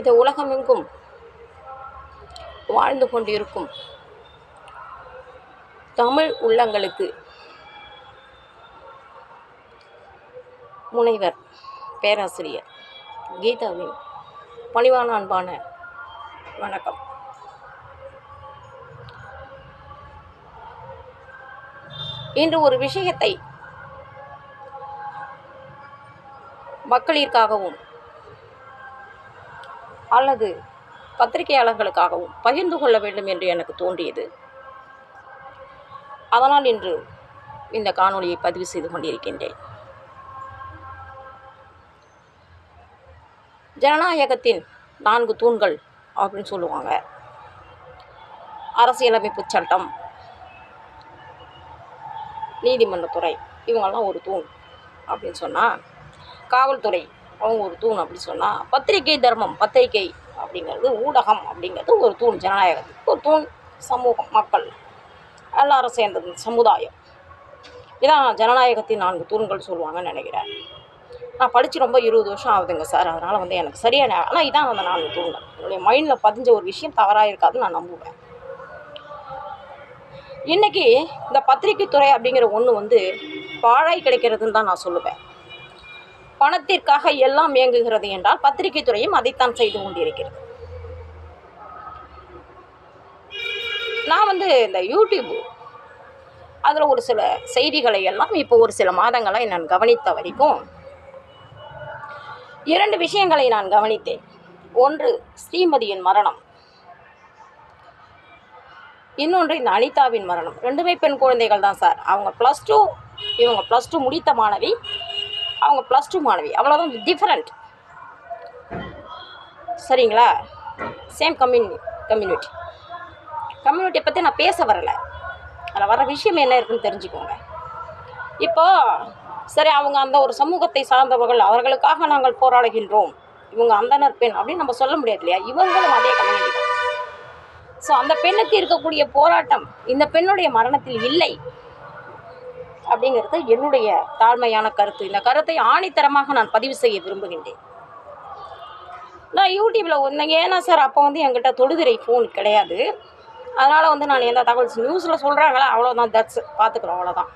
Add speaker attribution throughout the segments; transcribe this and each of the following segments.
Speaker 1: இது உலகமெங்கும் வாழ்ந்து கொண்டிருக்கும் தமிழ் உள்ளங்களுக்கு முனைவர் பேராசிரியர் கீதாவின் பணிவான அன்பான வணக்கம். இன்று ஒரு விஷயத்தை மக்களிற்காகவும் அல்லது பத்திரிகையாளர்களுக்காகவும் பகிர்ந்து கொள்ள வேண்டும் என்று எனக்கு தோன்றியது. அதனால் இன்று இந்த காணொளியை பதிவு செய்து கொண்டிருக்கின்றேன். ஜனநாயகத்தின் நான்கு தூண்கள் அப்படின்னு சொல்லுவாங்க. அரசியலமைப்பு சட்டம் நீதிமன்றத்துறை இவங்கெல்லாம் ஒரு தூண் அப்படின்னு சொன்னால் காவல்துறை அவங்க ஒரு தூண் அப்படின்னு சொன்னால் பத்திரிகை தர்மம் பத்திரிகை அப்படிங்கிறது ஊடகம் அப்படிங்கிறது ஒரு தூண் ஜனநாயகத்துக்கு ஒரு தூண் சமூகம் மக்கள். எல்லாரும் சேர்ந்தது சமுதாயம். இதான் ஜனநாயகத்தின் நான்கு தூண்கள் சொல்லுவாங்கன்னு நினைக்கிறேன். நான் படித்து ரொம்ப இருபது வருஷம் ஆகுதுங்க சார். அதனால் வந்து எனக்கு சரியான ஆனால் இதான் அந்த நான்கு தூண்கள். என்னுடைய மைண்டில் பதிஞ்ச ஒரு விஷயம் தவறாக இருக்காதுன்னு நான் நம்புவேன். இன்றைக்கி இந்த பத்திரிகை துறை அப்படிங்கிற ஒன்று வந்து பாழாய் கிடைக்கிறதுன்னு தான் நான் சொல்லுவேன். பணத்திற்காக எல்லாம் இயங்குகிறது என்றால் பத்திரிகை துறையும் அதைத்தான் செய்து கொண்டிருக்கிறது. நான் வந்து இந்த யூடியூப் அதில் ஒரு சில செய்திகளை எல்லாம் இப்போ ஒரு சில மாதங்களை நான் கவனித்த வரைக்கும் இரண்டு விஷயங்களை நான் கவனித்தேன். ஒன்று ஸ்ரீமதியின் மரணம். இன்னொன்று இந்த அனிதாவின் மரணம். ரெண்டுமே பெண் குழந்தைகள் தான் சார். அவங்க ப்ளஸ் டூ இவங்க ப்ளஸ் டூ முடித்த மாணவி அவங்க ப்ளஸ் டூ மாணவி. அவ்வளோதான் டிஃப்ரெண்ட் சரிங்களா? சேம் கம்யூனி கம்யூனிட்டி கம்யூனிட்டியை பற்றி நான் பேச வரலை. அதில் வர விஷயம் என்ன இருக்குன்னு தெரிஞ்சுக்கோங்க. இப்போ சரி அவங்க அந்த ஒரு சமூகத்தை சார்ந்தவர்கள் அவர்களுக்காக நாங்கள் போராடுகின்றோம். இவங்க அந்தனர் பெண் அப்படின்னு நம்ம சொல்ல முடியாது இல்லையா? இவங்களும் அதே கம்யூனிட்டி தான். ஸோ அந்த பெண்ணுக்கு இருக்கக்கூடிய போராட்டம் இந்த பெண்ணுடைய மரணத்தில் இல்லை. அப்படிங்கிறது என்னுடைய தாழ்மையான கருத்து. இந்த கருத்தை ஆணித்தரமாக நான் பதிவு செய்ய விரும்புகின்றேன். நான் யூடியூப்பில் ஒன்று ஏன்னா சார் அப்போ வந்து என்கிட்ட தொடுதிரை ஃபோன் கிடையாது. அதனால் வந்து நான் எந்த தகவல் நியூஸில் சொல்கிறாங்களா அவ்வளோதான் தட்ஸ் பார்த்துக்குறோம் அவ்வளோதான்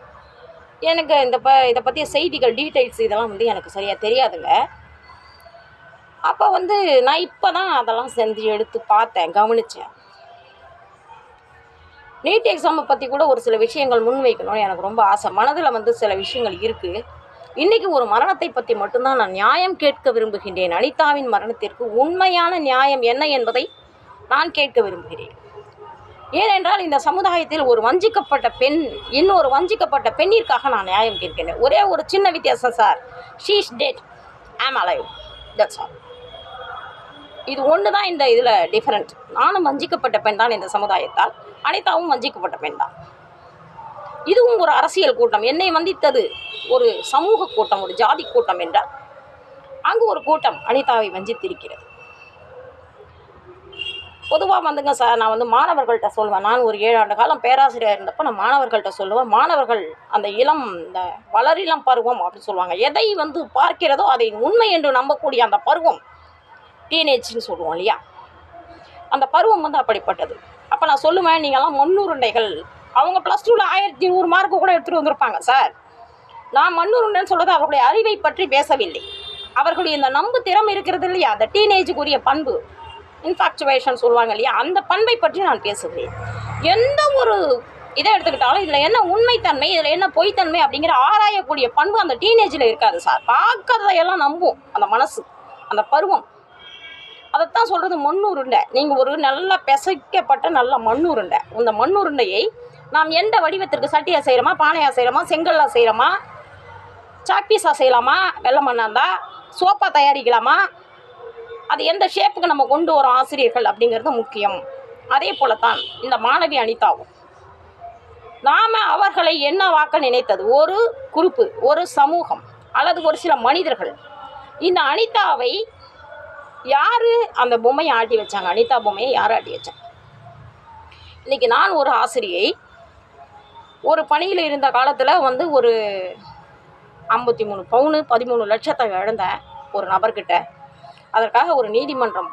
Speaker 1: எனக்கு இந்த ப இதை பற்றிய செய்திகள் டீட்டெயில்ஸ் இதெல்லாம் வந்து எனக்கு சரியாக தெரியாதுங்க. அப்போ வந்து நான் இப்போ தான் அதெல்லாம் செஞ்சு எடுத்து பார்த்தேன் கவனித்தேன் நீட் எக்ஸாமை பற்றி கூட ஒரு சில விஷயங்கள் முன்வைக்கணும்னு எனக்கு ரொம்ப ஆசை. மனதில் வந்து சில விஷயங்கள் இருக்குது இன்றைக்கி ஒரு மரணத்தை பற்றி மட்டும்தான் நான் நியாயம் கேட்க விரும்புகின்றேன். அனிதாவின் மரணத்திற்கு உண்மையான நியாயம் என்ன என்பதை நான் கேட்க விரும்புகிறேன். ஏனென்றால் இந்த சமுதாயத்தில் ஒரு வஞ்சிக்கப்பட்ட பெண் இன்னொரு வஞ்சிக்கப்பட்ட பெண்ணிற்காக நான் நியாயம் கேட்கிறேன் ஒரே ஒரு சின்ன வித்தியாசம் sir. She's dead am alive that's all இது ஒன்று தான் இந்த இதில் டிஃப்ரெண்ட் நானும் வஞ்சிக்கப்பட்ட பெண் தான் இந்த சமுதாயத்தால். அனிதாவும் வஞ்சிக்கப்பட்ட பெண் தான். இதுவும் ஒரு அரசியல் கூட்டம். என்னை வந்தித்தது ஒரு சமூக கூட்டம் ஒரு ஜாதி கூட்டம் என்றால் அங்கு ஒரு கூட்டம் அனிதாவை வஞ்சித்திருக்கிறது. பொதுவாக வந்துங்க சார் நான் வந்து மாணவர்கள்ட்ட சொல்லுவேன் நான் ஒரு ஏழு ஆண்டு காலம் பேராசிரியர் இருந்தப்போ நான் மாணவர்கள்ட்ட சொல்லுவேன் மாணவர்கள் அந்த இளம் இந்த வளரிளம் பருவம் அப்படின்னு சொல்லுவாங்க. எதை வந்து பார்க்கிறதோ அதை உண்மை என்று நம்பக்கூடிய அந்த பருவம் டீனேஜ்னு சொல்லுவோம் இல்லையா? அந்த பருவம் வந்து அப்படிப்பட்டது. அப்போ நான் சொல்லுவேன் நீங்கள்லாம் மண்ணுருண்டைகள். அவங்க ப்ளஸ் டூவில் ஆயிரத்தி நூறு மார்க்கு கூட எடுத்துகிட்டு வந்திருப்பாங்க சார் நான் மண்ணுருண்டைன்னு சொல்கிறது அவர்களுடைய அறிவை பற்றி பேசவில்லை. அவர்களுடைய இந்த நம்பு திறமை இருக்கிறது இல்லையா? அந்த டீனேஜுக்குரிய பண்பு இன்ஃபாக்சுவேஷன் சொல்லுவாங்க இல்லையா? அந்த பண்பை பற்றி நான் பேசுகிறேன். எந்த ஒரு இதை எடுத்துக்கிட்டாலும் இதில் என்ன உண்மைத்தன்மை இதில் என்ன பொய்த்தன்மை அப்படிங்கிற ஆராயக்கூடிய பண்பு அந்த டீனேஜில் இருக்காது சார் பார்க்கறதையெல்லாம் நம்பும் அந்த மனசு அந்த பருவம். அதைத்தான் சொல்கிறது மண்ணுருண்டை. நீங்கள் ஒரு நல்ல பிசைக்கப்பட்ட நல்ல மண்ணுருண்டை. இந்த மண்ணுருண்டையை நாம் எந்த வடிவத்திற்கு சட்டியாக செய்கிறோமா பானையாக செய்கிறோமா செங்கல்லாக செய்கிறோமா சாக்பீஸாக செய்யலாமா வெள்ளை மண்ணாக இருந்தால் சோப்பாக தயாரிக்கலாமா அது எந்த ஷேப்புக்கு நம்ம கொண்டு வரோம் ஆசிரியர்கள் அப்படிங்கிறது முக்கியம். அதே போல தான் இந்த மாணவி அனிதாவும். நாம் அவர்களை என்ன வாக்க நினைத்தது? ஒரு குறிப்பு ஒரு சமூகம் அல்லது ஒரு சில மனிதர்கள். இந்த அனிதாவை யார் அந்த பொம்மையை ஆட்டி வச்சாங்க? அனிதா பொம்மையை யார் ஆட்டி வச்சாங்க? இன்றைக்கி நான் ஒரு ஆசிரியை ஒரு பணியில் இருந்த காலத்தில் வந்து ஒரு ஐம்பத்தி மூணு பவுனு பதிமூணு லட்சத்தை இழந்த ஒரு நபர்கிட்ட அதற்காக ஒரு நீதிமன்றம்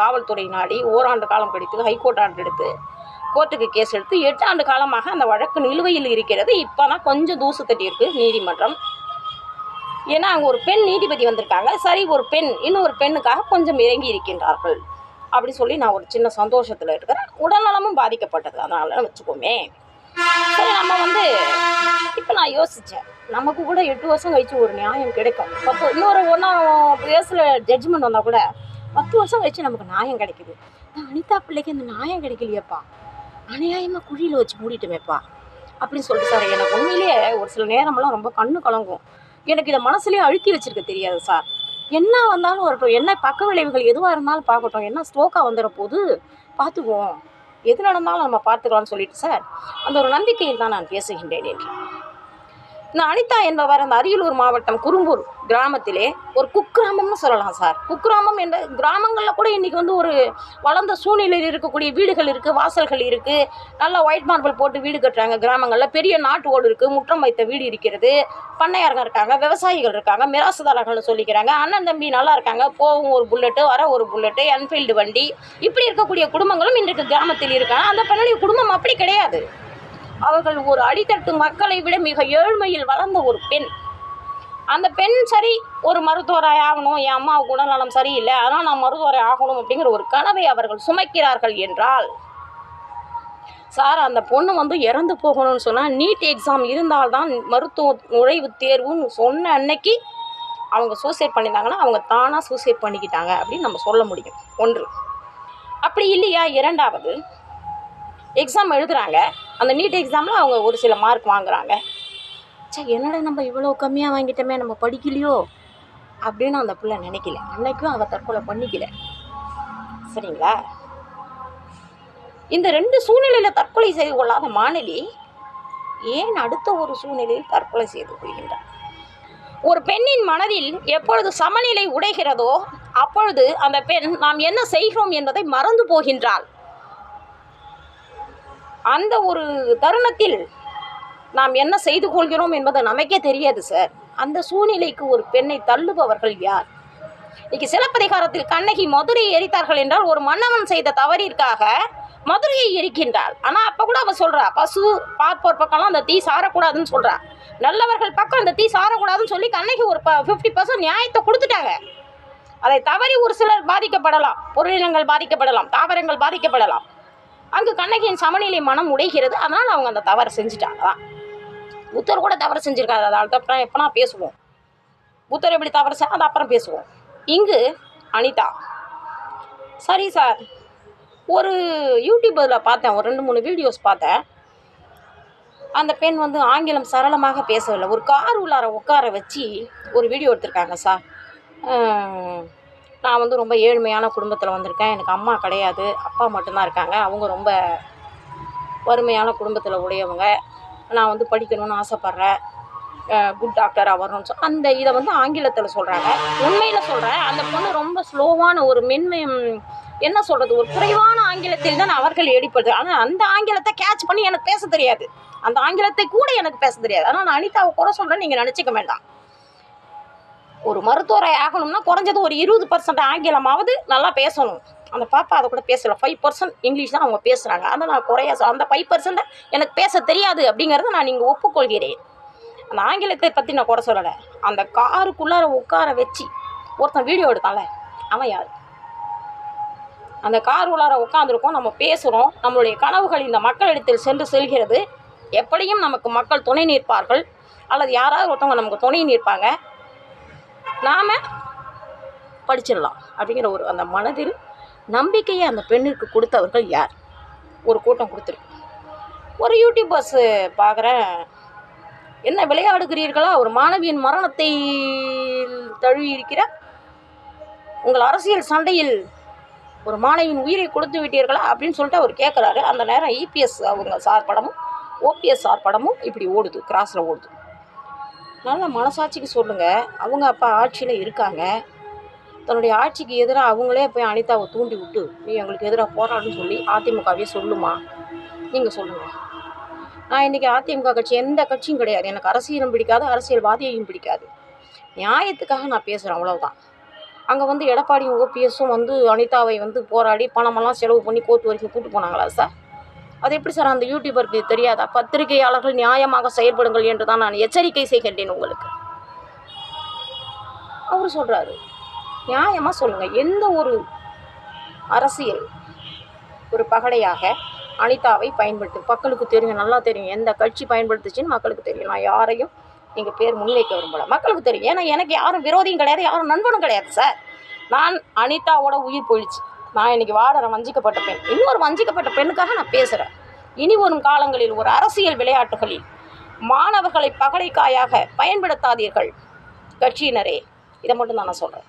Speaker 1: காவல்துறை நாடி ஓராண்டு காலம் கழித்து ஹைகோர்ட் ஆண்டு எடுத்து கோர்ட்டுக்கு கேஸ் எடுத்து எட்டு ஆண்டு காலமாக அந்த வழக்கு நிலுவையில் இருக்கிறது. இப்போ தான் கொஞ்சம் தூசு தட்டியிருக்கு நீதிமன்றம். ஏன்னா அங்கே ஒரு பெண் நீதிபதி வந்திருக்காங்க. சரி ஒரு பெண் இன்னும் ஒரு பெண்ணுக்காக கொஞ்சம் இறங்கி இருக்கின்றார்கள். அப்படி சொல்லி நான் ஒரு சின்ன சந்தோஷத்தில் இருக்கிறேன். உடல்நலமும் பாதிக்கப்பட்டது. அதனால வச்சுக்கோமே. சரி நம்ம வந்து இப்போ நான் யோசித்தேன் நமக்கு கூட எட்டு வருஷம் கழிச்சு ஒரு நியாயம் கிடைக்கும். பத்து இன்னொரு ஒன்றாம் வயசில் ஜட்ஜ்மெண்ட் வந்தால் கூட பத்து வருஷம் கழிச்சு நமக்கு நியாயம் கிடைக்குது. நான் அனிதா பிள்ளைக்கு அந்த நியாயம் கிடைக்கலையேப்பா. அநியாயமாக குழியில் வச்சு மூடிட்டுமேப்பா. அப்படின்னு சொல்லிட்டு சார் எனக்கு உண்மையிலேயே ஒரு சில நேரமெல்லாம் ரொம்ப கண்ணு கலங்கும். எனக்கு இதை மனசுலேயே அழுத்தி வச்சிருக்க தெரியாது சார் என்ன வந்தாலும் வரட்டும். என்ன பக்க விளைவுகள் எதுவாக இருந்தாலும் பார்க்கட்டும். என்ன ஸ்ட்ரோக்காக வந்துட போது பார்த்துக்குவோம். எது நடந்தாலும் நம்ம பார்த்துக்கலாம்னு சொல்லிட்டு சார் அந்த ஒரு நம்பிக்கையில் தான் நான் பேசுகின்றேன் என்று இந்த அனிதா என்பவர் அந்த அரியலூர் மாவட்டம் குறும்பூர் கிராமத்திலே ஒரு குக்கிராமம்னு சொல்லலாம் சார். குக்கிராமம் என்ற கிராமங்களில் கூட இன்றைக்கி வந்து ஒரு வளர்ந்த சூழ்நிலையில் இருக்கக்கூடிய வீடுகள் இருக்குது வாசல்கள் இருக்குது நல்லா ஒயிட் மார்பிள் போட்டு வீடு கட்டுறாங்க கிராமங்களில். பெரிய நாட்டு ஓடு இருக்குது முற்றம் வைத்த வீடு இருக்கிறது. பண்ணையாரங்க இருக்காங்க விவசாயிகள் இருக்காங்க மிராசுதாரர்கள்னு சொல்லிக்கிறாங்க. அண்ணன் தம்பி நல்லா இருக்காங்க போகும் ஒரு புல்லட்டு வர ஒரு புல்லட்டு என்ஃபீல்டு வண்டி. இப்படி இருக்கக்கூடிய குடும்பங்களும் இன்றைக்கு கிராமத்தில் இருக்காங்க. அந்த பெண்ணுடைய குடும்பம் அப்படி கிடையாது. அவர்கள் ஒரு அடித்தட்டு மக்களை விட மிக ஏழ்மையில் வளர்ந்த ஒரு பெண். அந்த பெண் சரி ஒரு மருத்துவராய் ஆகணும் என் அம்மாவுக்கு உடல்நலம் சரியில்லை அதனால் நான் மருத்துவரை ஆகணும் அப்படிங்கிற ஒரு கனவை அவர்கள் சுமைக்கிறார்கள் என்றால் சார் அந்த பொண்ணு வந்து இறந்து போகணும்னு சொன்னால் நீட் எக்ஸாம் இருந்தால்தான் மருத்துவ நுழைவுத் தேர்வுன்னு சொன்ன அன்னைக்கு அவங்க சூசைட் பண்ணியிருந்தாங்கன்னா அவங்க தானாக சூசைட் பண்ணிக்கிட்டாங்க அப்படின்னு நம்ம சொல்ல முடியும். ஒன்று. அப்படி இல்லையா? இரண்டாவது எக்ஸாம் எழுதுகிறாங்க அந்த நீட் எக்ஸாமில் அவங்க ஒரு சில மார்க் வாங்குகிறாங்க சே என்னடா நம்ம இவ்வளோ கம்மியாக வாங்கிட்டோமே நம்ம படிக்கலையோ? அப்படின்னு அந்த பிள்ளை நினைக்கல. அன்னைக்கும் அவள் தற்கொலை பண்ணிக்கல. சரிங்களா? இந்த ரெண்டு சூழ்நிலையில் தற்கொலை செய்து கொள்ளாத மாணவி ஏன் அடுத்த ஒரு சூழ்நிலையில் தற்கொலை செய்து கொள்கின்றார் ஒரு பெண்ணின் மனதில் எப்பொழுது சமநிலை உடைகிறதோ அப்பொழுது அந்த பெண் நாம் என்ன செய்கிறோம் என்பதை மறந்து போகின்றாள். அந்த ஒரு தருணத்தில் நாம் என்ன செய்து கொள்கிறோம் என்பது நமக்கே தெரியாது சார் அந்த சூழ்நிலைக்கு ஒரு பெண்ணை தள்ளுபவர்கள் யார்? இன்னைக்கு சிலப்பதிகாரத்தில் கண்ணகி மதுரையை எரித்தார்கள் என்றால் ஒரு மன்னவன் செய்த தவறிற்காக மதுரையை எரிக்கின்றாள். ஆனால் அப்போ கூட அவள் சொல்கிறா பசு பார்ப்போர் பக்கம்லாம் அந்த தீ சாரக்கூடாதுன்னு சொல்கிறா நல்லவர்கள் பக்கம் அந்த தீ சாரக்கூடாதுன்னு சொல்லி கண்ணகி ஒரு ப ஃபிஃப்டி பர்சன்ட் நியாயத்தை கொடுத்துட்டாங்க. அதை தவறி ஒரு சிலர் பாதிக்கப்படலாம் பொருளினங்கள் பாதிக்கப்படலாம் தாவரங்கள் பாதிக்கப்படலாம். அங்கு கண்ணகியின் சமநிலை மனம் உடைகிறது. அதனால் அவங்க அந்த தவறை செஞ்சுட்டாங்க. தான் புத்தர் கூட தவறு செஞ்சுருக்காரு. அதால் அப்புறம் எப்போனா பேசுவோம். புத்தர் எப்படி தவறு செ அது அப்புறம் பேசுவோம். இங்கு அனிதா. சரி சார் ஒரு யூடியூப்பில் பார்த்தேன். ஒரு ரெண்டு மூணு வீடியோஸ் பார்த்தேன். அந்த பெண் வந்து ஆங்கிலம் சரளமாக பேசவில்லை. ஒரு கார் உள்ளார உட்கார வச்சு ஒரு வீடியோ எடுத்திருக்காங்க சார் நான் வந்து ரொம்ப ஏழ்மையான குடும்பத்தில் வந்திருக்கேன். எனக்கு அம்மா கிடையாது. அப்பா மட்டும்தான் இருக்காங்க. அவங்க ரொம்ப வறுமையான குடும்பத்தில் உடையவங்க. நான் வந்து படிக்கணும்னு ஆசைப்பட்றேன். குட் டாக்டராக வரணும்னு சொல் அந்த இதை வந்து ஆங்கிலத்தில் சொல்கிறாங்க உண்மையில் சொல்கிறேன் அந்த பொண்ணு ரொம்ப ஸ்லோவான ஒரு மென்மை என்ன சொல்கிறது ஒரு குறைவான ஆங்கிலத்தில் தான் அவர்கள் ஏடிப்படுது. ஆனால் அந்த ஆங்கிலத்தை கேட்ச் பண்ணி எனக்கு பேச தெரியாது. அந்த ஆங்கிலத்தை கூட எனக்கு பேச தெரியாது. ஆனால் நான் அனிதாவை கூட சொல்கிறேன் நீங்கள் நினச்சிக்க வேண்டாம். ஒரு மருத்துவரை ஆகணும்னா குறைஞ்சது ஒரு இருபது பர்சன்ட் ஆங்கிலமாவது நல்லா பேசணும். அந்த பாப்பா அதை கூட பேசல. ஃபைவ் பர்சன்ட் இங்கிலீஷ் தான் அவங்க பேசுகிறாங்க அதை நான் குறைய அந்த ஃபைவ் பர்சன்ட்டை எனக்கு பேச தெரியாது அப்படிங்கிறத நான் நீங்கள் ஒப்புக்கொள்கிறேன். அந்த ஆங்கிலத்தை பற்றி நான் குறை சொல்லலை. அந்த காருக்குள்ளார உட்கார வச்சு ஒருத்தன் வீடியோ எடுத்தான்ல. அவன் யார்? அந்த கார் உள்ளார உட்காந்துருக்கோம் நம்ம பேசுகிறோம் நம்மளுடைய கனவுகள் இந்த மக்களிடத்தில் சென்று செல்கிறது. எப்படியும் நமக்கு மக்கள் துணை நிற்பார்கள். அல்லது யாராவது ஒருத்தவங்க நமக்கு துணை நிற்பாங்க. நாம் படிச்சிடலாம் அப்படிங்கிற ஒரு அந்த மனதில் நம்பிக்கையை அந்த பெண்ணிற்கு கொடுத்தவர்கள் யார்? ஒரு கூட்டம் கொடுத்துருக்கு. ஒரு யூடியூபர்ஸு பார்க்குறேன். என்ன விளையாடுகிறீர்களா? ஒரு மாணவியின் மரணத்தை தழுவி இருக்கிற உங்கள் அரசியல் சண்டையில் ஒரு மாணவியின் உயிரை கொடுத்து விட்டீர்களா? அப்படின்னு சொல்லிட்டு அவர் கேட்குறாரு. அந்த நேரம் இபிஎஸ் அவங்க சார் படமும் ஓபிஎஸ் சார் படமும் இப்படி ஓடுது கிராஸில் ஓடுது. நல்ல மனசாட்சிக்கு சொல்லுங்கள் அவங்க அப்பா ஆட்சியில் இருக்காங்க. தன்னுடைய ஆட்சிக்கு எதிராக அவங்களே போய் அனிதாவை தூண்டி விட்டு நீ எங்களுக்கு எதிராக போராடுன்னு சொல்லி அதிமுகவே சொல்லுமா? நீங்கள் சொல்லுங்கள் நான் இன்றைக்கி அதிமுக கட்சி எந்த கட்சியும் கிடையாது. எனக்கு அரசியலும் பிடிக்காது அரசியல்வாதியையும் பிடிக்காது. நியாயத்துக்காக நான் பேசுகிறேன் அவ்வளோதான் அங்கே வந்து எடப்பாடியும் ஓபிஎஸும் வந்து அனிதாவை வந்து போராடி பணமெல்லாம் செலவு பண்ணி கோர்ட் வரைக்கும் கூட்டு போனாங்களா சார்? அது எப்படி சார் அந்த யூடியூபருக்கு தெரியாதா? பத்திரிகையாளர்கள் நியாயமாக செயல்படுங்கள் என்று தான் நான் எச்சரிக்கை செய்கின்றேன் உங்களுக்கு. அவர் சொல்கிறாரு நியாயமாக சொல்லுங்கள் எந்த ஒரு அரசியல் ஒரு பகடையாக அனிதாவை பயன்படுத்து மக்களுக்கு தெரியும் நல்லா தெரியும் எந்த கட்சி பயன்படுத்துச்சுன்னு மக்களுக்கு தெரியும். நான் யாரையும் எங்கள் பேர் முன்வைக்க விரும்பல. மக்களுக்கு தெரியும். ஏன்னா எனக்கு யாரும் விரோதியும் கிடையாது யாரும் நண்பனும் கிடையாது சார். நான் அனிதாவோட உயிர் போயிடுச்சு. நான் இன்னைக்கு வாடுற வஞ்சிக்கப்பட்ட பெண். இன்னொரு வஞ்சிக்கப்பட்ட பெண்ணுக்காக நான் பேசுகிறேன் இனி வரும் காலங்களில் ஒரு அரசியல் விளையாட்டுகளில் மாணவர்களை பகடைக்காயாக பயன்படுத்தாதீர்கள் கட்சியினரே. இதை மட்டும் தான் நான் சொல்கிறேன்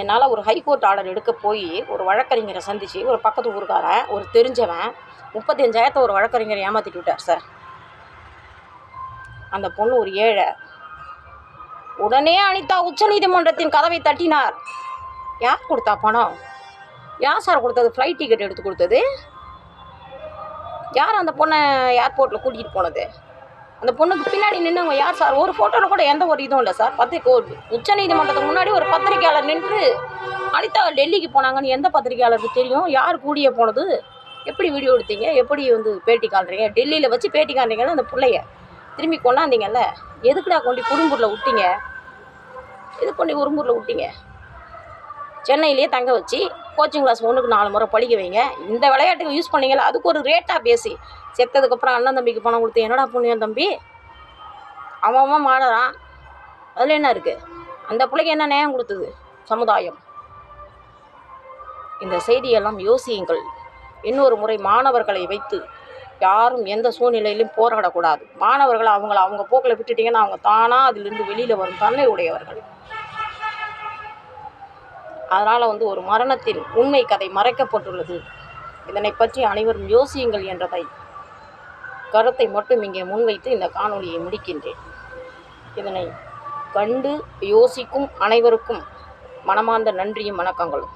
Speaker 1: என்னால் ஒரு ஹைகோர்ட் ஆர்டர் எடுக்க போய் ஒரு வழக்கறிஞரை சந்தித்து ஒரு பக்கத்து ஊருக்காரன் ஒரு தெரிஞ்சவன் முப்பத்தஞ்சாயிரத்தை ஒரு வழக்கறிஞரை ஏமாற்றிட்டு விட்டார் சார். அந்த பொண்ணு ஒரு ஏழை. உடனே அனிதா உச்சநீதிமன்றத்தின் கதவை தட்டினார். யார் கொடுத்தா பணம்? யார் சார் கொடுத்தது? ஃப்ளைட் டிக்கெட் எடுத்து கொடுத்தது? யார் அந்த பொண்ணை ஏர்போர்ட்டில் கூட்டிகிட்டு போனது? அந்த பொண்ணுக்கு பின்னாடி நின்னவங்க யார் சார் ஒரு ஃபோட்டோவில் கூட எந்த ஒரு இதுவும் இல்லை சார் பத்திரிக்கை உச்ச நீதிமன்றத்துக்கு முன்னாடி ஒரு பத்திரிக்கையாளர் நின்று அனிதா டெல்லிக்கு போனாங்கன்னு எந்த பத்திரிக்கையாளருக்கு தெரியும்? யார் கூடிய போனது? எப்படி வீடியோ எடுத்தீங்க? எப்படி வந்து பேட்டி காண்றீங்க? டெல்லியில் வச்சு பேட்டி காண்றீங்கன்னா அந்த பிள்ளைய திரும்பி கொண்டாந்தீங்கல்ல? எதுக்குடா கொண்டு குறும்பூரில் விட்டீங்க? எது கொண்டு உரும்பூரில் விட்டீங்க? சென்னையிலேயே தங்க வச்சு கோச்சிங் கிளாஸ் ஒன்றுக்கு நாலு முறை படிக்க வைங்க. இந்த விளையாட்டுக்கு யூஸ் பண்ணீங்களா அதுக்கு ஒரு ரேட்டாக பேசி. செத்ததுக்கப்புறம் அண்ணன் தம்பிக்கு பணம் கொடுத்து என்னடா புண்ணியம் தம்பி? அவன் அவன் மாடுறான். அதில் என்ன இருக்குது அந்த பிள்ளைக்கு என்ன நியாயம் கொடுத்தது? சமுதாயம். இந்த செய்தியெல்லாம் யோசியுங்கள். இன்னொரு முறை மாணவர்களை வைத்து யாரும் எந்த சூழ்நிலையிலும் போராடக்கூடாது. மாணவர்கள் அவங்கள அவங்க போக்கில் விட்டுட்டிங்கன்னா அவங்க தானாக அதிலிருந்து வெளியில் வரும் தன்மை உடையவர்கள். அதனால் வந்து ஒரு மரணத்தின் உண்மை கதை மறைக்கப்பட்டுள்ளது. இதனை பற்றி அனைவரும் யோசியுங்கள் என்றதை கருத்தை மட்டும் இங்கே முன்வைத்து இந்த காணொலியை முடிக்கின்றேன். இதனை கண்டு யோசிக்கும் அனைவருக்கும் மனமார்ந்த நன்றியும் வணக்கங்களும்.